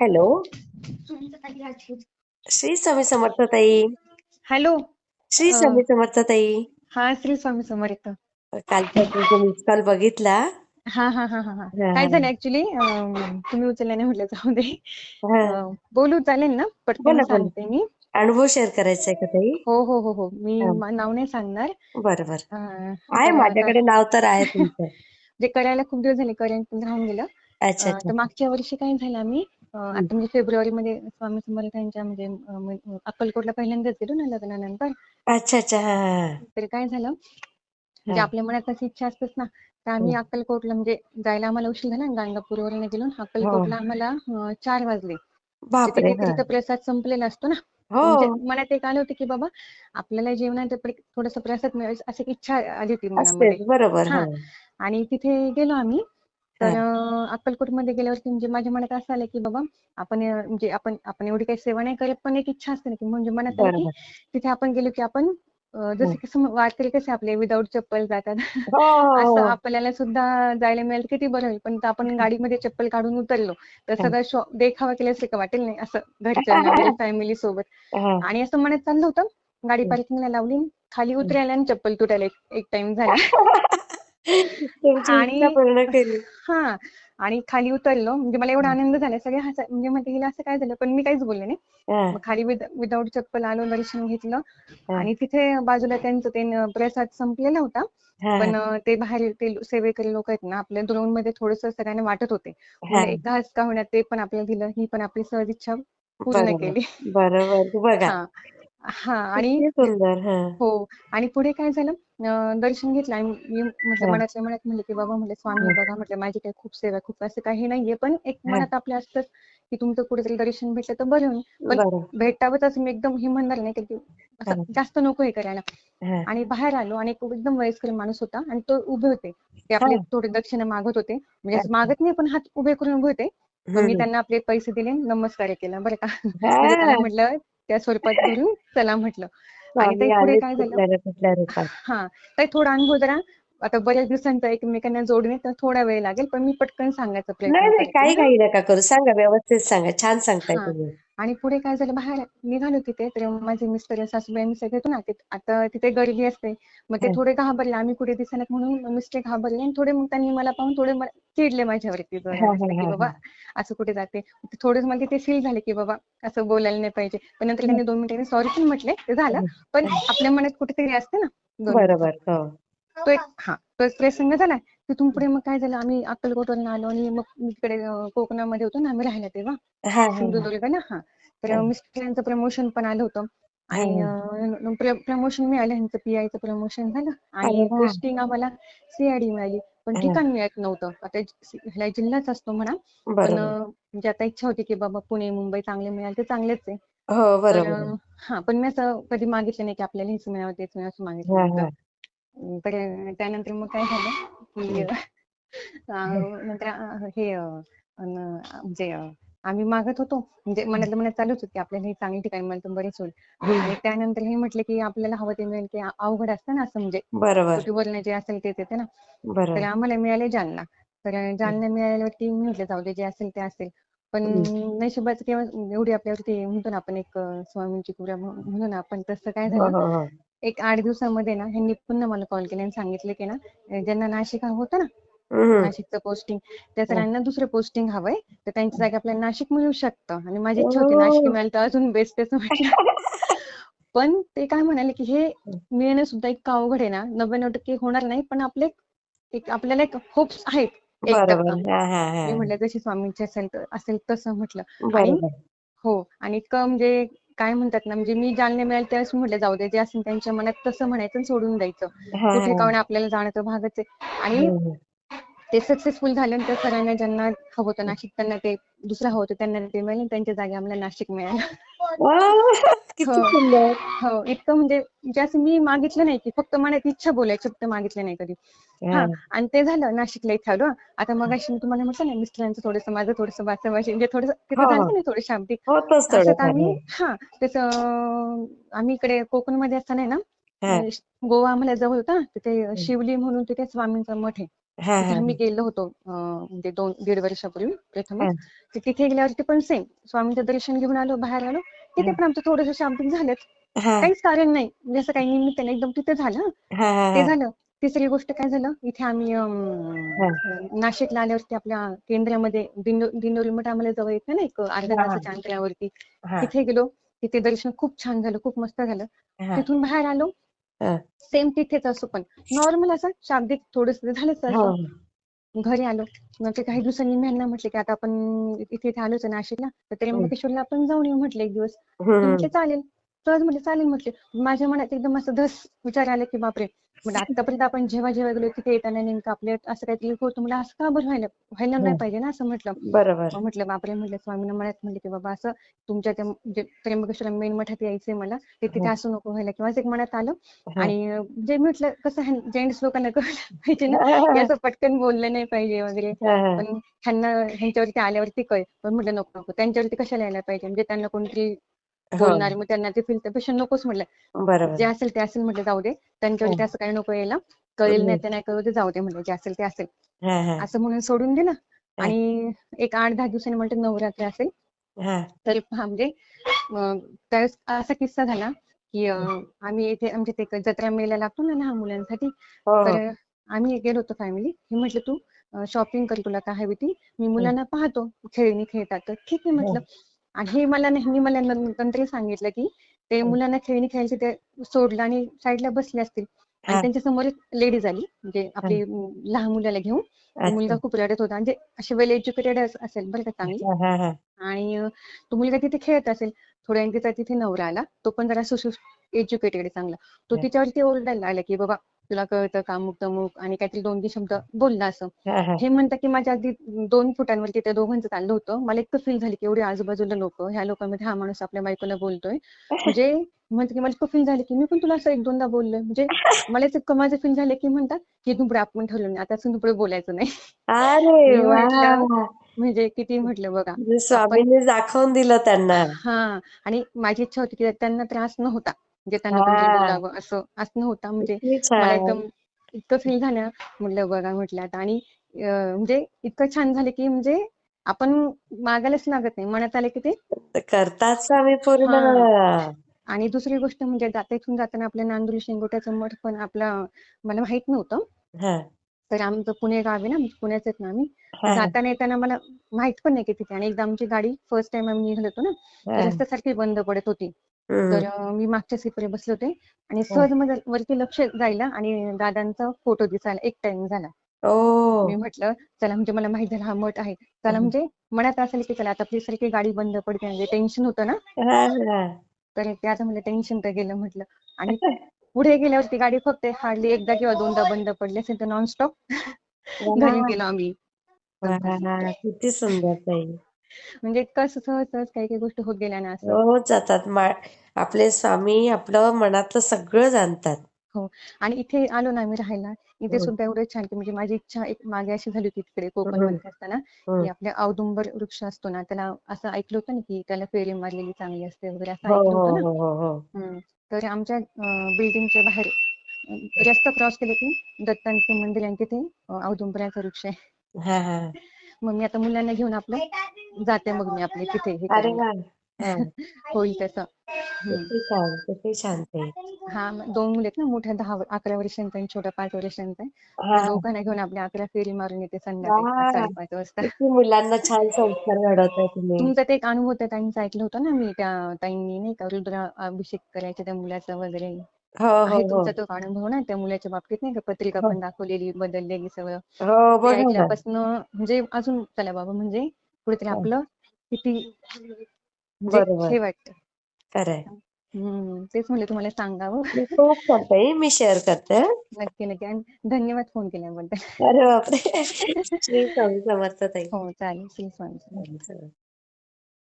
Hello. Shri Swami Samarth ताई. Hello. Shri Swami Samarth ताई. हा श्री स्वामी समर्थ. कालचा मिस कॉल बघितला. हा हा हा हा काय झालं ऍक्च्युली तुम्ही उचलल्याने म्हटलं जाऊ दे. बोलू चालेल ना? पटकन. सांगते मी. अनुभव शेअर करायचा आहे का ताई? हो हो हो हो. मी नाव नाही सांगणार. बरं बरं. अ, आहे माझ्याकडे नाव तर आहे तुमचं. जे करायला खूप दिवस झाले करेंट राहून गेलं. तर मागच्या वर्षी काय झालं आम्ही? आता म्हणजे फेब्रुवारी मध्ये स्वामी समर्थांच्या म्हणजे अक्कलकोटला पहिल्यांदाच गेलो ना लग्नानंतर अच्छा अच्छा हा हा, तर काय झालं? म्हणजे हा. आपल्या मनात अशी इच्छा असतेच ना. तर आम्ही अक्कलकोटला म्हणजे जायला आम्हाला उशीर झाला गाणगापूरवरून गेलो अक्कलकोटला आम्हाला अं, चार वाजले. बापरे तिथे हा. प्रसाद संपलेला असतो ना. हो. म्हणजे मनात एक आलं होतं की बाबा आपल्याला जेवणात थोडस प्रसाद मिळायचं अशी इच्छा आली होती मनामध्ये. बरोबर हा. हा. आणि तिथे गेलो आम्ही. तर हा. अक्कलकोटमध्ये गेल्यावरती म्हणजे माझ्या मनात असं आलं की बाबा आपण म्हणजे आपण आपण एवढी काही सेवा नाही करत पण एक इच्छा असते ना की म्हणजे मनात आलं की तिथे आपण गेलो की आपण जसे की वारकरी कसे आपले विदाऊट चप्पल जातात. हो हो, असं आपल्याला सुद्धा जायला मिळेल किती बरं होईल. पण आपण गाडीमध्ये चप्पल काढून उतरलो तर सगळं शो देखावा केल्यासारखं वाटेल नाही असं घरच्यांना वगैरे फॅमिली सोबत. आणि असं मनात चाललं होतं गाडी पार्किंगला लावली खाली उतरायला आणि चप्पल तुटायला एक टाइम झाला. तुमची इच्छा आणि पूर्ण केली. हा आणि खाली उतरलो. म्हणजे मला एवढा आनंद झाला. सगळे हसा म्हणजे म्हणते हिला असं काय झालं? पण मी काहीच बोलले नाही. हा, मग खाली विदाऊट चप्पल आलो दर्शन घेतलं. आणि तिथे बाजूला त्यांचं ते न- प्रसाद संपलेला होता. हा, पण अं, ते बाहेर ते सेवेकरी लोक आहेत ना आपल्या द्रोणमध्ये थोडस सगळ्यांना वाटत होते. हा. म्हणलं एक घास का होण्यात ते पण आपल्याला दिलं. ही पण आपली सहज इच्छा पूर्ण बरोबर. केली. बरोबर. बघा. हा. हा आणि किती सुंदर. हा. हो. आणि पुढे काय झालं? दर्शन घेतलं आणि मी म्हटलं हा. मनातल्या मनात म्हणलं की बाबा म्हटलं स्वामी हा. बघा म्हटलं माझी काही खूप सेवा खूप असं काही नाहीये पण एक हा. मनात आपल्या असतं की तुमचं कुठेतरी दर्शन भेटलं तर बरं होईल पण भेटावंच असं मी एकदम हे म्हणणार नाही की. जास्त नको हे करायला. आणि बाहेर आलो आणि एक एकदम वयस्कर माणूस होता आणि तो उभे होते ते आपले. थोडे दक्षिणा मागत होते म्हणजे. मागत नाही पण हात उभे करून उभे होते मी. त्यांना आपले पैसे दिले नमस्कार केला बरं का. म्हणजे म्हटलं त्या स्वरूपात धरून चला म्हटलं आणि ताई पुढे काय झालं? हा तर थोडा अनुभव जरा. आता बऱ्याच दिवसांचा एकमेकांना जोडणे तर थोडा वेळ लागेल पण मी पटकन सांगायचा प्रयत्न काही काही नका करू. सांगा व्यवस्थित सांगा. छान सांगताय तुम्ही. आणि पुढे काय झालं? बाहेर निघालो तिथे तर माझे मिस्टर सासूबाई सगळे होतो ना ते- आता तिथे गर्दी असते. मग ते हा. थोडे घाबरले. आम्ही कुठे दिसणार म्हणून मिस्टर घाबरले आणि थोडे मग त्यांनी मला पाहून थोडे चिडले माझ्यावरती. की बाबा असं कुठे जाते? थोडं मला तिथे फील झाले की बाबा असं बोलायला नाही पाहिजे. पण नंतर त्यांनी दोन मिनिटांनी सॉरी पण म्हटले ते झालं. पण आपल्या मनात कुठेतरी असते ना बरोबर हो. तो एक हा तो एक प्रसंग झाला. तिथून पुढे मग काय झालं? आम्ही अक्कलकोटवरून आलो आणि मग इकडे अं, कोकणामध्ये होतो ना आम्ही राहायला तेव्हा. हा हा हा. सिंधुदुर्ग ना हा. तर हा. मिस्टरांचं प्रमोशन पण आलं होतं. हा, आणि. प्रमोशन मिळालं. ह्यांचं पीआयचं प्रमोशन झालं. अरे आणि वा. पोस्टिंग आम्हाला सीआयडी मिळाली. पण हा. ठिकाण मिळत नव्हतं. आता ह्याला जिल्हाच असतो म्हणा. पण बरोबर. अं, म्हणजे आता इच्छा होती की बाबा पुणे मुंबई चांगले मिळाले ते चांगलेच आहे. हो तर बरोबर. आहे. अं, हा पण मी असं कधी मागितलं नाही की आपल्याला हेच मिळावं तेच मिळावं असं मागितलं हा हा. तर त्यानंतर मग काय झालं की नंतर हे म्हणजे आम्ही मागत होतो. म्हणजे मनातल्या मनात चालूच होती आपल्याला हे चांगली ठिकाणी मिळालं तर बरेच होईल. आणि त्यानंतर हे म्हटलं की आपल्याला हवं ते मिळेल की अवघड असतं ना असं म्हणजे बरोबर. कुठे जे असेल ते येते ना. तर आम्हाला मिळाले जालना. तर जालना मिळाल्यावरती मी म्हटलं जाऊ दे जे असेल ते असेल. पण. नशिबाचं किंवा एवढी आपल्यावरती म्हणतो ना आपण एक स्वामींची कृपा म्हण- म्हणू ना आपण तसं काय हो झालं हो हो. एक आठ दिवसामध्ये ना ह्यांनी पुन्हा मला कॉल केला आणि सांगितलं की ना ज्यांना नाशिक हवं होतं ना. नाशिकचं पोस्टिंग त्या हा. सरांना दुसरं पोस्टिंग हवंय. तर त्यांच्या जागी आपल्याला नाशिक मिळू शकतं. आणि माझी इच्छा होती ओ. नाशिक मिळालं तर अजून बेस्ट असं म्हटलं. पण ते काय म्हणाले की हे मिळणं सुद्धा इतकं अवघड आहे ना. नव्याण्णव टक्के होणार नाही पण आपले एक आपल्याला एक होप्स आहेत एक हा हा हा. म्हटलं जशी स्वामींची असेल तर असेल तसं म्हटलं. हो आणि इतकं म्हणजे काय म्हणतात ना म्हणजे मी जाणणे मिळाल त्यावेळेस म्हटलं जाऊ दे जे असेल त्यांच्या मनात तसं म्हणायचं आणि सोडून द्यायचं. कुठे का होईना आपल्याला जाणं तर भागच आहे. आणि. ते सक्सेसफुल झालं आणि त्या सरांना ज्यांना हवं होतं नाशिक त्यांना ते दुसरं हवं होतं त्यांना ते मिळालं त्यांच्या जागी आम्हाला नाशिक मिळालं. किती हो सुंदर. हो. इतकं म्हणजे जास्त मी मागितलं नाही की फक्त मनात इच्छा बोलायची फक्त मागितलं नाही कधी. हा आणि ते झालं नाशिकला इथे आलो. आता मग मी तुम्हाला म्हटलं ना मिस्टरांचं थोडंसं माझं थोडंसं भाषा म्हणजे थोडंसं तिथे हो. झालं नाही थोडी शाब्दिक. असं आम्ही हो त्याचं आम्ही इकडे कोकणमध्ये असताना ना गोवा आम्हाला जवळ होता तिथे शिवली म्हणून तिथे स्वामींचा मठ आहे. आम्ही गेलो होतो म्हणजे दोन दीड वर्षापूर्वी. प्रथमच. तर तिथे गेल्यावरती पण सेम स्वामींचं दर्शन घेऊन आलो बाहेर आलो. तिथे हा. पण आमचं थोडंसं झालंच. हा. काहीच कारण नाही. म्हणजे असं काही निमित्त नाही एकदम तिथे झालं हा हा ते हा. झालं. तिसरी गोष्ट काय झालं इथे आम्ही हा. नाशिकला आल्यावरती आपल्या केंद्रामध्ये दिंडो- दिंडोरी मठ आम्हाला जवळ येतं ना एक अर्ध्या हा. तासाच्या अंतरावरती. हा. तिथे गेलो तिथे दर्शन खूप छान झालं खूप मस्त झालं. हा. तिथून बाहेर आलो. हा. सेम तिथेच असो पण. नॉर्मल असं शाब्दिक थोडस झालंच हो. असं घरी आलो. मग ते काही दिवसांनी मी यांना म्हटले की आता आपण इथे इथे आलोच नाशिकला. तर त्र्यंबकेश्वरला आपण जाऊन येऊ म्हटलं एक दिवस. म्हटले चालेल. सहज म्हटले चालेल म्हटले. माझ्या मनात एकदम असं धस विचार आले की बापरे. म्हणजे आतापर्यंत आपण जेव्हा जेव्हा गेलो तिथे येताना नेमकं आपल्या असं काहीतरी होतं. मला असं का बरं व्हायला व्हायला नाही. पाहिजे ना असं म्हटलं. बरोबर. म्हटलं बापरे म्हटलं स्वामींना मनात म्हटलं की बाबा असं तुमच्या त्या म्हणजे त्र्यंबकेश्वर मेन मठात यायचंय मला. ते तिथे हा. असं नको व्हायला. किंवा असं एक मनात आलं. हा. आणि जे म्हटलं कसं जेंट्स लोकांना कळलं पाहिजे ना असं पटकन बोललं नाही पाहिजे वगैरे. पण ह्यांना ह्यांच्यावरती आल्यावरती कळ पण म्हटलं नको नको. त्यांच्यावरती कशाला यायला पाहिजे? म्हणजे त्यांना कोणतरी बोलणार मग त्यांना ते फील त्यापेक्षा नकोच म्हटलं. जे असेल ते असेल म्हटलं जाऊ दे. त्यांच्यावरती असं काही नको यायला. कळेल नाही ते नाही कळू दे जाऊ दे म्हटलं जे असेल ते असेल. हा हा. असं म्हणून सोडून दिलं. हा. आणि एक आठ दहा दिवसांनी म्हणते नवरात्र असेल. हा. तरी हा म्हणजे त्यावेळेस असा किस्सा झाला की आम्ही इथे आमच्या ते जत्रा मेला लागतो ना लहान मुलांसाठी. हो हो. तर आम्ही गेलो होतो फॅमिली मी म्हटलं तू शॉपिंग कर तुला काय हवी ती. मी मुलांना पाहतो. खेळणी खेळतात. तर ठीक आहे म्हटलं. आणि हे मला नेहमी मला नंतर सांगितलं की ते मुलांना खेळणी खेळायचे ते सोडलं आणि साईडला बसले असतील. आणि. त्यांच्यासमोर एक लेडीज आली. म्हणजे आपली लहान मुलाला घेऊन. मुलगा खूप रडत होता. म्हणजे अशी वेल एज्युकेटेड असेल बरं का चांगली. आणि तो मुलगा तिथे खेळत असेल. थोड्या तिचा तिथे नवरा आला. तो पण जरा सुसु एज्युकेटेड चांगला. तो. तिच्यावरती ओरडायला लागला की बाबा तुला कळतं का मुक तमुक आणि काहीतरी दोन तीन शब्द बोलला असं. हा म्हणतात की माझ्या अगदी दोन फुटांवरती त्या दोघांचं चाललं होतं. मला इतकं फील झालं की एवढे आजूबाजूला लोक ह्या लोकांमध्ये हा माणूस आपल्या बायकोला बोलतोय. म्हणजे म्हणते की मला इतकं फील झालं की मी पण तुला असं एक दोनदा बोललोय. म्हणजे मला इतकं माझं फील झालं की म्हणतात की तू आपण ठरवलं नाही. आता असं बोलायचं नाही. म्हणजे किती म्हटलं बघा. म्हणजे स्वामींनी दाखवून दिलं त्यांना. हा. आणि माझी इच्छा होती की त्यांना त्रास न होता म्हणजे त्यांना हा. बोलावं असं असं नव्हता. म्हणजे मला एकदम इतकं फील झालं म्हटलं बघा म्हटलं आता. आणि म्हणजे इतकं छान झालं की म्हणजे आपण मागायलाच लागत नाही. मनात आलं की ते करतात पूर्ण. आणि दुसरी गोष्ट म्हणजे जाता इथून जाताना आपल्या नांदुरी शेंगोट्याचं मठ पण आपला मला माहीत नव्हतं. तर आमचं पुणे गाव आहे ना पुण्याच आहेत ना आम्ही. जाताना येताना मला माहीत पण नाही की तिथे. आणि एकदा आमची गाडी फर्स्ट टाइम आम्ही निघालो होतो ना हा तर रस्ता सारखी बंद पडत होती. तर मी मागच्या सीटवर बसले होते आणि सहज माझं वरती लक्ष जायला आणि दादांचा फोटो दिसायला एक टाइम झाला. मी म्हटलं चला म्हणजे मला माहीत झालं हा मठ आहे. चला म्हणजे मनात असेल की चला आता आपली सारखी गाडी बंद पडते म्हणजे टेन्शन होतं ना? हा हा. तर त्याचं म्हणजे टेन्शन तर गेलं म्हटलं. आणि पुढे गेल्यावरती गाडी फक्त हार्डली एकदा किंवा दोनदा बंद पडली असेल तर नॉनस्टॉप घरी गेलो आम्ही. किती सुंदर म्हणजे इतकं सहज सहज काही काही गोष्टी होत गेल्या ना असं. हो जातात. मा- आपले स्वामी आपलं मनातलं सगळं जाणतात. हो. आणि इथे आलो ना आम्ही राहायला. इथे हम्म. सुद्धा एवढं छान की म्हणजे माझी इच्छा एक मागे अशी झाली होती तिकडे कोकण हम्म. मध्ये असताना हम्म. की आपल्या औदुंबर वृक्ष असतो ना त्याला असं ऐकलं होतं ना की त्याला फेरी मारलेली चांगली असते वगैरे असं हो ऐकलं हो होतं ना. हो हो हो हम्म. तर आमच्या बिल्डिंगच्या बाहेर अं, रस्ता क्रॉस केले की दत्तांचं मंदिर आणि तिथे अं, औदुंबराचा वृक्ष आहे. हा हा. मग मी आता मुलांना घेऊन आपलं जाते मग मी आपले तिथे हे अरे वा. हा. होईल तसं. हम्म. किती छान किती छान ताई हा दोन मुले आहेत ना मोठ्या दहा अकरा वर्षांचा आणि छोटा पाच वर्षांचा आहे. हा. त्या दोघांना घेऊन आपल्या अकरा फेरी मारून येते संध्याकाळी पाच वा साडेपाच वाजता. किती मुलांना छान संस्कार घडवताय तुम्ही. तुमचा ते एक अनुभव त्या ताईंचा ऐकलं होतं ना मी त्या ताईंनी नाही का रुद्र अभिषेक करायचे त्या मुलाचा वगैरे. हो हो आहे हो. तुमचा तो अनुभव ना त्या मुलाच्या बाबतीत नाही का पत्रिका हो. पण दाखवलेली बदललेली सगळं. हो ते बघा ना. ऐकल्यापासून म्हणजे अजून चला बाबा म्हणजे कुठेतरी हो, आपलं किती म्हणजे बरोबर. हे वाटतं. खरंय. तेच म्हणले तुम्हाला सांगावं. मी खूप करते मी शेअर करते. नक्की नक्की. आणि धन्यवाद फोन केल्याबद्दल. अरे बापरे. श्री स्वामी समर्थ ताई. हो चालेल. श्री स्वामी समर्थ. चला.